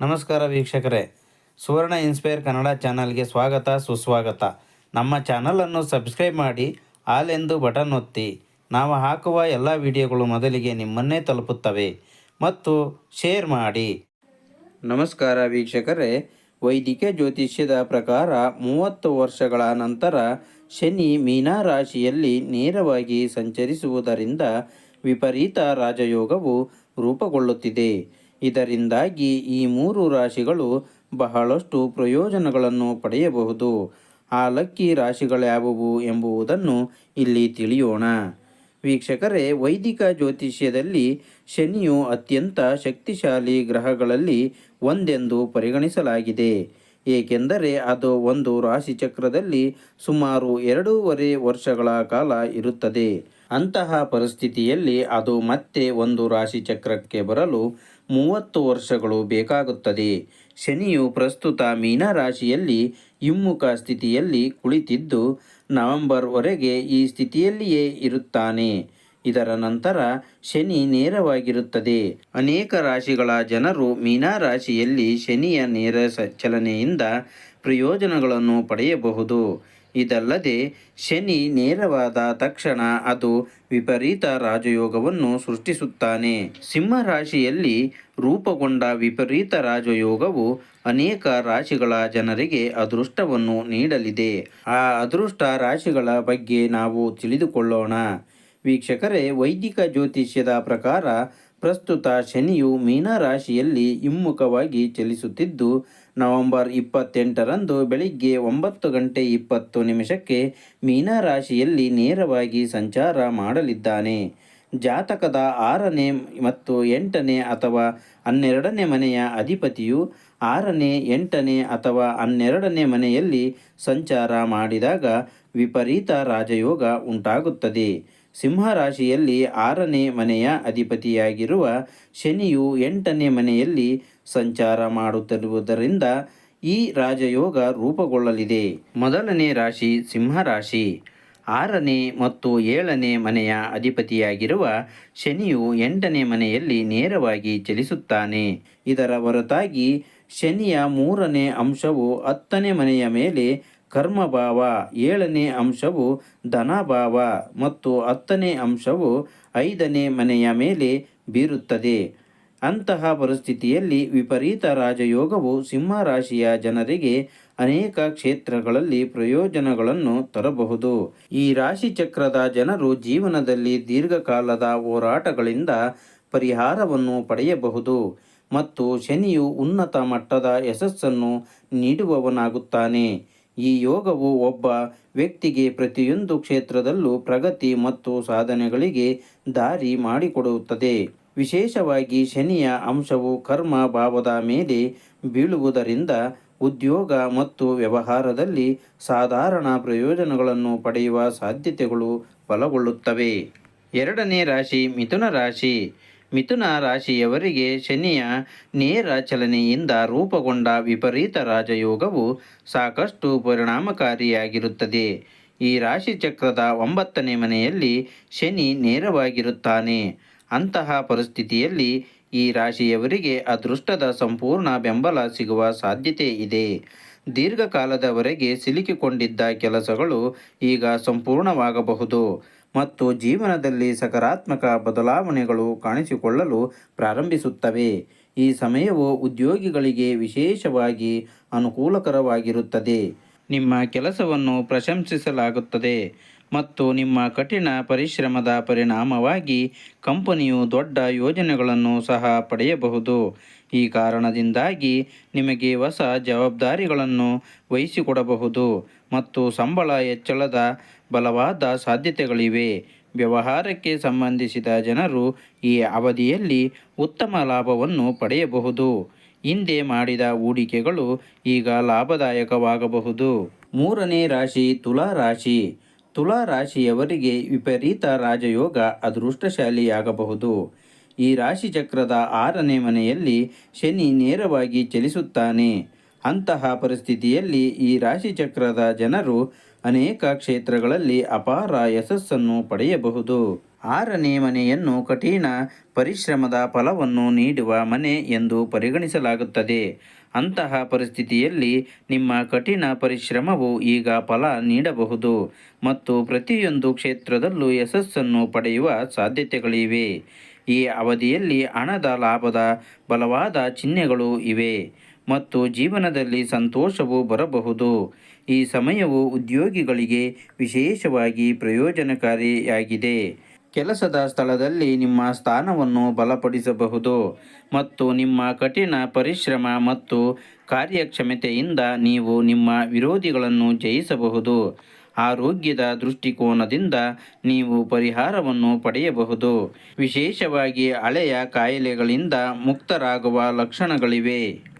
ನಮಸ್ಕಾರ ವೀಕ್ಷಕರೇ. ಸುವರ್ಣ ಇನ್ಸ್ಪೈರ್ ಕನ್ನಡ ಚಾನಲ್ಗೆ ಸ್ವಾಗತ, ಸುಸ್ವಾಗತ. ನಮ್ಮ ಚಾನಲನ್ನು ಸಬ್ಸ್ಕ್ರೈಬ್ ಮಾಡಿ ಆಲ್ ಎಂದು ಬಟನ್ ಒತ್ತಿ. ನಾವು ಹಾಕುವ ಎಲ್ಲ ವಿಡಿಯೋಗಳು ಮೊದಲಿಗೆ ನಿಮ್ಮನ್ನೇ ತಲುಪುತ್ತವೆ. ಮತ್ತು ಶೇರ್ ಮಾಡಿ. ನಮಸ್ಕಾರ ವೀಕ್ಷಕರೇ. ವೈದಿಕ ಜ್ಯೋತಿಷ್ಯದ ಪ್ರಕಾರ ಮೂವತ್ತು ವರ್ಷಗಳ ನಂತರ ಶನಿ ಮೀನಾ ರಾಶಿಯಲ್ಲಿ ನೇರವಾಗಿ ಸಂಚರಿಸುವುದರಿಂದ ವಿಪರೀತ ರಾಜಯೋಗವು ರೂಪುಗೊಳ್ಳುತ್ತಿದೆ. ಇದರಿಂದಾಗಿ ಈ ಮೂರು ರಾಶಿಗಳು ಬಹಳಷ್ಟು ಪ್ರಯೋಜನಗಳನ್ನು ಪಡೆಯಬಹುದು. ಆ ಲಕ್ಕಿ ರಾಶಿಗಳ್ಯಾವುವು ಎಂಬುದನ್ನು ಇಲ್ಲಿ ತಿಳಿಯೋಣ. ವೀಕ್ಷಕರೇ, ವೈದಿಕ ಜ್ಯೋತಿಷ್ಯದಲ್ಲಿ ಶನಿಯು ಅತ್ಯಂತ ಶಕ್ತಿಶಾಲಿ ಗ್ರಹಗಳಲ್ಲಿ ಒಂದೆಂದು ಪರಿಗಣಿಸಲಾಗಿದೆ. ಏಕೆಂದರೆ ಅದು ಒಂದು ರಾಶಿಚಕ್ರದಲ್ಲಿ ಸುಮಾರು ಎರಡೂವರೆ ವರ್ಷಗಳ ಕಾಲ ಇರುತ್ತದೆ. ಅಂತಹ ಪರಿಸ್ಥಿತಿಯಲ್ಲಿ ಅದು ಮತ್ತೆ ಒಂದು ರಾಶಿಚಕ್ರಕ್ಕೆ ಬರಲು ಮೂವತ್ತು ವರ್ಷಗಳು ಬೇಕಾಗುತ್ತದೆ. ಶನಿಯು ಪ್ರಸ್ತುತ ಮೀನರಾಶಿಯಲ್ಲಿ ಹಿಮ್ಮುಖ ಸ್ಥಿತಿಯಲ್ಲಿ ಕುಳಿತಿದ್ದು ನವೆಂಬರ್ವರೆಗೆ ಈ ಸ್ಥಿತಿಯಲ್ಲಿಯೇ ಇರುತ್ತಾನೆ. ಇದರ ನಂತರ ಶನಿ ನೇರವಾಗಿರುತ್ತದೆ. ಅನೇಕ ರಾಶಿಗಳ ಜನರು ಮೀನಾ ರಾಶಿಯಲ್ಲಿ ಶನಿಯ ನೇರ ಚಲನೆಯಿಂದ ಪ್ರಯೋಜನಗಳನ್ನು ಪಡೆಯಬಹುದು. ಇದಲ್ಲದೆ ಶನಿ ನೇರವಾದ ತಕ್ಷಣ ಅದು ವಿಪರೀತ ರಾಜಯೋಗವನ್ನು ಸೃಷ್ಟಿಸುತ್ತಾನೆ. ಸಿಂಹ ರಾಶಿಯಲ್ಲಿ ರೂಪುಗೊಂಡ ವಿಪರೀತ ರಾಜಯೋಗವು ಅನೇಕ ರಾಶಿಗಳ ಜನರಿಗೆ ಅದೃಷ್ಟವನ್ನು ನೀಡಲಿದೆ. ಆ ಅದೃಷ್ಟ ರಾಶಿಗಳ ಬಗ್ಗೆ ನಾವು ತಿಳಿದುಕೊಳ್ಳೋಣ. ವೀಕ್ಷಕರೇ, ವೈದಿಕ ಜ್ಯೋತಿಷ್ಯದ ಪ್ರಕಾರ ಪ್ರಸ್ತುತ ಶನಿಯು ಮೀನ ರಾಶಿಯಲ್ಲಿ ಹಿಮ್ಮುಖವಾಗಿ ಚಲಿಸುತ್ತಿದ್ದು ನವೆಂಬರ್ ಇಪ್ಪತ್ತೆಂಟರಂದು ಬೆಳಿಗ್ಗೆ ಒಂಬತ್ತು ಗಂಟೆ ಇಪ್ಪತ್ತು ನಿಮಿಷಕ್ಕೆ ಮೀನರಾಶಿಯಲ್ಲಿ ನೇರವಾಗಿ ಸಂಚಾರ ಮಾಡಲಿದ್ದಾನೆ. ಜಾತಕದ ಆರನೇ ಮತ್ತು ಎಂಟನೇ ಅಥವಾ ಹನ್ನೆರಡನೇ ಮನೆಯ ಅಧಿಪತಿಯು ಆರನೇ, ಎಂಟನೇ ಅಥವಾ ಹನ್ನೆರಡನೇ ಮನೆಯಲ್ಲಿ ಸಂಚಾರ ಮಾಡಿದಾಗ ವಿಪರೀತ ರಾಜಯೋಗ ಉಂಟಾಗುತ್ತದೆ. ಸಿಂಹ ರಾಶಿಯಲ್ಲಿ ಆರನೇ ಮನೆಯ ಅಧಿಪತಿಯಾಗಿರುವ ಶನಿಯು ಎಂಟನೇ ಮನೆಯಲ್ಲಿ ಸಂಚಾರ ಮಾಡುತ್ತಿರುವುದರಿಂದ ಈ ರಾಜಯೋಗ ರೂಪುಗೊಳ್ಳಲಿದೆ. ಮೊದಲನೇ ರಾಶಿ ಸಿಂಹರಾಶಿ. ಆರನೇ ಮತ್ತು ಏಳನೇ ಮನೆಯ ಅಧಿಪತಿಯಾಗಿರುವ ಶನಿಯು ಎಂಟನೇ ಮನೆಯಲ್ಲಿ ನೇರವಾಗಿ ಚಲಿಸುತ್ತಾನೆ. ಇದರ ಹೊರತಾಗಿ ಶನಿಯ ಮೂರನೇ ಅಂಶವು ಹತ್ತನೇ ಮನೆಯ ಮೇಲೆ ಕರ್ಮಭಾವ ಏಳನೇ ಅಂಶವು ಧನಭಾವ ಮತ್ತು ಹತ್ತನೇ ಅಂಶವು ಐದನೇ ಮನೆಯ ಮೇಲೆ ಬೀರುತ್ತದೆ. ಅಂತಹ ಪರಿಸ್ಥಿತಿಯಲ್ಲಿ ವಿಪರೀತ ರಾಜಯೋಗವು ಸಿಂಹ ರಾಶಿಯ ಜನರಿಗೆ ಅನೇಕ ಕ್ಷೇತ್ರಗಳಲ್ಲಿ ಪ್ರಯೋಜನಗಳನ್ನು ತರಬಹುದು. ಈ ರಾಶಿ ಚಕ್ರದ ಜನರು ಜೀವನದಲ್ಲಿ ದೀರ್ಘಕಾಲದ ಹೋರಾಟಗಳಿಂದ ಪರಿಹಾರವನ್ನು ಪಡೆಯಬಹುದು ಮತ್ತು ಶನಿಯು ಉನ್ನತ ಮಟ್ಟದ ಯಶಸ್ಸನ್ನು ನೀಡುವವನಾಗುತ್ತಾನೆ. ಈ ಯೋಗವು ಒಬ್ಬ ವ್ಯಕ್ತಿಗೆ ಪ್ರತಿಯೊಂದು ಕ್ಷೇತ್ರದಲ್ಲೂ ಪ್ರಗತಿ ಮತ್ತು ಸಾಧನೆಗಳಿಗೆ ದಾರಿ ಮಾಡಿಕೊಡುತ್ತದೆ. ವಿಶೇಷವಾಗಿ ಶನಿಯ ಅಂಶವು ಕರ್ಮ ಭಾವದ ಮೇಲೆ ಬೀಳುವುದರಿಂದ ಉದ್ಯೋಗ ಮತ್ತು ವ್ಯವಹಾರದಲ್ಲಿ ಸಾಧಾರಣ ಪ್ರಯೋಜನಗಳನ್ನು ಪಡೆಯುವ ಸಾಧ್ಯತೆಗಳು ಬಲಗೊಳ್ಳುತ್ತವೆ. ಎರಡನೇ ರಾಶಿ ಮಿಥುನ ರಾಶಿ. ಮಿಥುನ ರಾಶಿಯವರಿಗೆ ಶನಿಯ ನೇರ ಚಲನೆಯಿಂದ ರೂಪುಗೊಂಡ ವಿಪರೀತ ರಾಜಯೋಗವು ಸಾಕಷ್ಟು ಪರಿಣಾಮಕಾರಿಯಾಗಿರುತ್ತದೆ. ಈ ರಾಶಿ ಚಕ್ರದ ಒಂಬತ್ತನೇ ಮನೆಯಲ್ಲಿ ಶನಿ ನೇರವಾಗಿರುತ್ತಾನೆ. ಅಂತಹ ಪರಿಸ್ಥಿತಿಯಲ್ಲಿ ಈ ರಾಶಿಯವರಿಗೆ ಅದೃಷ್ಟದ ಸಂಪೂರ್ಣ ಬೆಂಬಲ ಸಿಗುವ ಸಾಧ್ಯತೆ ಇದೆ. ದೀರ್ಘಕಾಲದವರೆಗೆ ಸಿಲುಕಿಕೊಂಡಿದ್ದ ಕೆಲಸಗಳು ಈಗ ಸಂಪೂರ್ಣವಾಗಬಹುದು. ಮತ್ತು ಜೀವನದಲ್ಲಿ ಸಕಾರಾತ್ಮಕ ಬದಲಾವಣೆಗಳು ಕಾಣಿಸಿಕೊಳ್ಳಲು ಪ್ರಾರಂಭಿಸುತ್ತವೆ. ಈ ಸಮಯವು ಉದ್ಯೋಗಿಗಳಿಗೆ ವಿಶೇಷವಾಗಿ ಅನುಕೂಲಕರವಾಗಿರುತ್ತದೆ. ನಿಮ್ಮ ಕೆಲಸವನ್ನು ಪ್ರಶಂಸಿಸಲಾಗುತ್ತದೆ ಮತ್ತು ನಿಮ್ಮ ಕಠಿಣ ಪರಿಶ್ರಮದ ಪರಿಣಾಮವಾಗಿ ಕಂಪನಿಯು ದೊಡ್ಡ ಯೋಜನೆಗಳನ್ನು ಸಹ ಪಡೆಯಬಹುದು. ಈ ಕಾರಣದಿಂದಾಗಿ ನಿಮಗೆ ಹೊಸ ಜವಾಬ್ದಾರಿಗಳನ್ನು ವಹಿಸಿಕೊಡಬಹುದು ಮತ್ತು ಸಂಬಳ ಹೆಚ್ಚಳದ ಬಲವಾದ ಸಾಧ್ಯತೆಗಳಿವೆ. ವ್ಯವಹಾರಕ್ಕೆ ಸಂಬಂಧಿಸಿದ ಜನರು ಈ ಅವಧಿಯಲ್ಲಿ ಉತ್ತಮ ಲಾಭವನ್ನು ಪಡೆಯಬಹುದು. ಹಿಂದೆ ಮಾಡಿದ ಹೂಡಿಕೆಗಳು ಈಗ ಲಾಭದಾಯಕವಾಗಬಹುದು. ಮೂರನೇ ರಾಶಿ ತುಲಾ ರಾಶಿ. ತುಲಾ ರಾಶಿಯವರಿಗೆ ವಿಪರೀತ ರಾಜಯೋಗ ಅದೃಷ್ಟಶಾಲಿಯಾಗಬಹುದು. ಈ ರಾಶಿ ಚಕ್ರದ ಆರನೇ ಮನೆಯಲ್ಲಿ ಶನಿ ನೇರವಾಗಿ ಚಲಿಸುತ್ತಾನೆ. ಅಂತಹ ಪರಿಸ್ಥಿತಿಯಲ್ಲಿ ಈ ರಾಶಿ ಚಕ್ರದ ಜನರು ಅನೇಕ ಕ್ಷೇತ್ರಗಳಲ್ಲಿ ಅಪಾರ ಯಶಸ್ಸನ್ನು ಪಡೆಯಬಹುದು. ಆರನೇ ಮನೆಯನ್ನು ಕಠಿಣ ಪರಿಶ್ರಮದ ಫಲವನ್ನು ನೀಡುವ ಮನೆ ಎಂದು ಪರಿಗಣಿಸಲಾಗುತ್ತದೆ. ಅಂತಹ ಪರಿಸ್ಥಿತಿಯಲ್ಲಿ ನಿಮ್ಮ ಕಠಿಣ ಪರಿಶ್ರಮವು ಈಗ ಫಲ ನೀಡಬಹುದು ಮತ್ತು ಪ್ರತಿಯೊಂದು ಕ್ಷೇತ್ರದಲ್ಲೂ ಯಶಸ್ಸನ್ನು ಪಡೆಯುವ ಸಾಧ್ಯತೆಗಳಿವೆ. ಈ ಅವಧಿಯಲ್ಲಿ ಹಣದ ಲಾಭದ ಬಲವಾದ ಚಿಹ್ನೆಗಳು ಇವೆ ಮತ್ತು ಜೀವನದಲ್ಲಿ ಸಂತೋಷವು ಬರಬಹುದು. ಈ ಸಮಯವು ಉದ್ಯೋಗಿಗಳಿಗೆ ವಿಶೇಷವಾಗಿ ಪ್ರಯೋಜನಕಾರಿಯಾಗಿದೆ. ಕೆಲಸದ ಸ್ಥಳದಲ್ಲಿ ನಿಮ್ಮ ಸ್ಥಾನವನ್ನು ಬಲಪಡಿಸಬಹುದು ಮತ್ತು ನಿಮ್ಮ ಕಠಿಣ ಪರಿಶ್ರಮ ಮತ್ತು ಕಾರ್ಯಕ್ಷಮತೆಯಿಂದ ನೀವು ನಿಮ್ಮ ವಿರೋಧಿಗಳನ್ನು ಜಯಿಸಬಹುದು. ಆರೋಗ್ಯದ ದೃಷ್ಟಿಕೋನದಿಂದ ನೀವು ಪರಿಹಾರವನ್ನು ಪಡೆಯಬಹುದು. ವಿಶೇಷವಾಗಿ ಹಳೆಯ ಕಾಯಿಲೆಗಳಿಂದ ಮುಕ್ತರಾಗುವ ಲಕ್ಷಣಗಳಿವೆ.